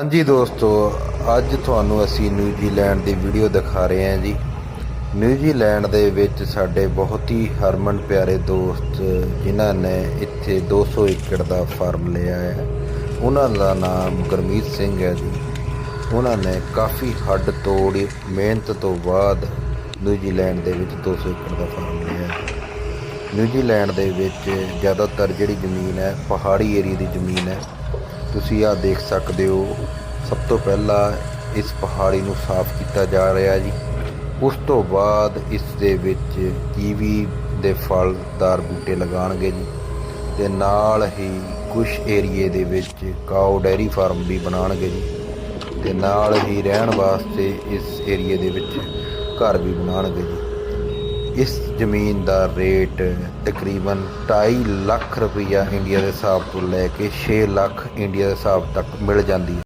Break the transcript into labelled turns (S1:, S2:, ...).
S1: ਹਾਂਜੀ ਦੋਸਤੋ, ਅੱਜ ਤੁਹਾਨੂੰ ਅਸੀਂ ਨਿਊਜ਼ੀਲੈਂਡ ਦੀ ਵੀਡੀਓ ਦਿਖਾ ਰਹੇ ਹਾਂ ਜੀ। ਨਿਊਜ਼ੀਲੈਂਡ ਦੇ ਵਿੱਚ ਸਾਡੇ ਬਹੁਤ ਹੀ ਹਰਮਨ ਪਿਆਰੇ ਦੋਸਤ ਜਿਨ੍ਹਾਂ ਨੇ ਇੱਥੇ 200 ਏਕੜ ਦਾ ਫਾਰਮ ਲਿਆ ਹੈ। ਉਹਨਾਂ ਦਾ ਨਾਮ ਗੁਰਮੀਤ ਸਿੰਘ ਹੈ ਜੀ। ਉਹਨਾਂ ਨੇ ਕਾਫੀ ਹੱਡ ਤੋੜੀ, ਮਿਹਨਤ ਤੋਂ ਬਾਅਦ ਨਿਊਜ਼ੀਲੈਂਡ ਦੇ ਵਿੱਚ 200 ਏਕੜ ਦਾ ਫਾਰਮ ਲਿਆ ਹੈ। ਨਿਊਜ਼ੀਲੈਂਡ ਦੇ ਵਿੱਚ ਜ਼ਿਆਦਾਤਰ ਜਿਹੜੀ ਜ਼ਮੀਨ ਹੈ, ਪਹਾੜੀ ਏਰੀਆ ਦੀ ਜ਼ਮੀਨ ਹੈ। ਤੁਸੀਂ ਆ ਦੇਖ ਸਕਦੇ ਹੋ, ਸਭ ਤੋਂ ਪਹਿਲਾਂ ਇਸ ਪਹਾੜੀ ਨੂੰ ਸਾਫ਼ ਕੀਤਾ ਜਾ ਰਿਹਾ ਜੀ। ਉਸ ਤੋਂ ਬਾਅਦ ਇਸ ਦੇ ਵਿੱਚ ਕੀਵੀ ਦੇ ਫਲਦਾਰ ਬੂਟੇ ਲਗਾਉਣਗੇ ਜੀ। ਤੇ ਨਾਲ ਹੀ ਕੁਝ ਏਰੀਏ ਦੇ ਵਿੱਚ ਕਾਓ ਡੈਰੀ ਫਾਰਮ ਵੀ ਬਣਾਉਣਗੇ ਜੀ। ਤੇ ਨਾਲ ਹੀ ਰਹਿਣ ਵਾਸਤੇ ਇਸ ਏਰੀਏ ਦੇ ਵਿੱਚ ਘਰ ਵੀ ਬਣਾਉਣਗੇ ਜੀ। ਇਸ ਜ਼ਮੀਨ ਦਾ ਰੇਟ ਤਕਰੀਬਨ 2.5 ਲੱਖ ਰੁਪਈਆ ਇੰਡੀਆ ਦੇ ਹਿਸਾਬ ਤੋਂ ਲੈ ਕੇ 6 ਲੱਖ ਇੰਡੀਆ ਦੇ ਹਿਸਾਬ ਤੱਕ ਮਿਲ ਜਾਂਦੀ ਹੈ।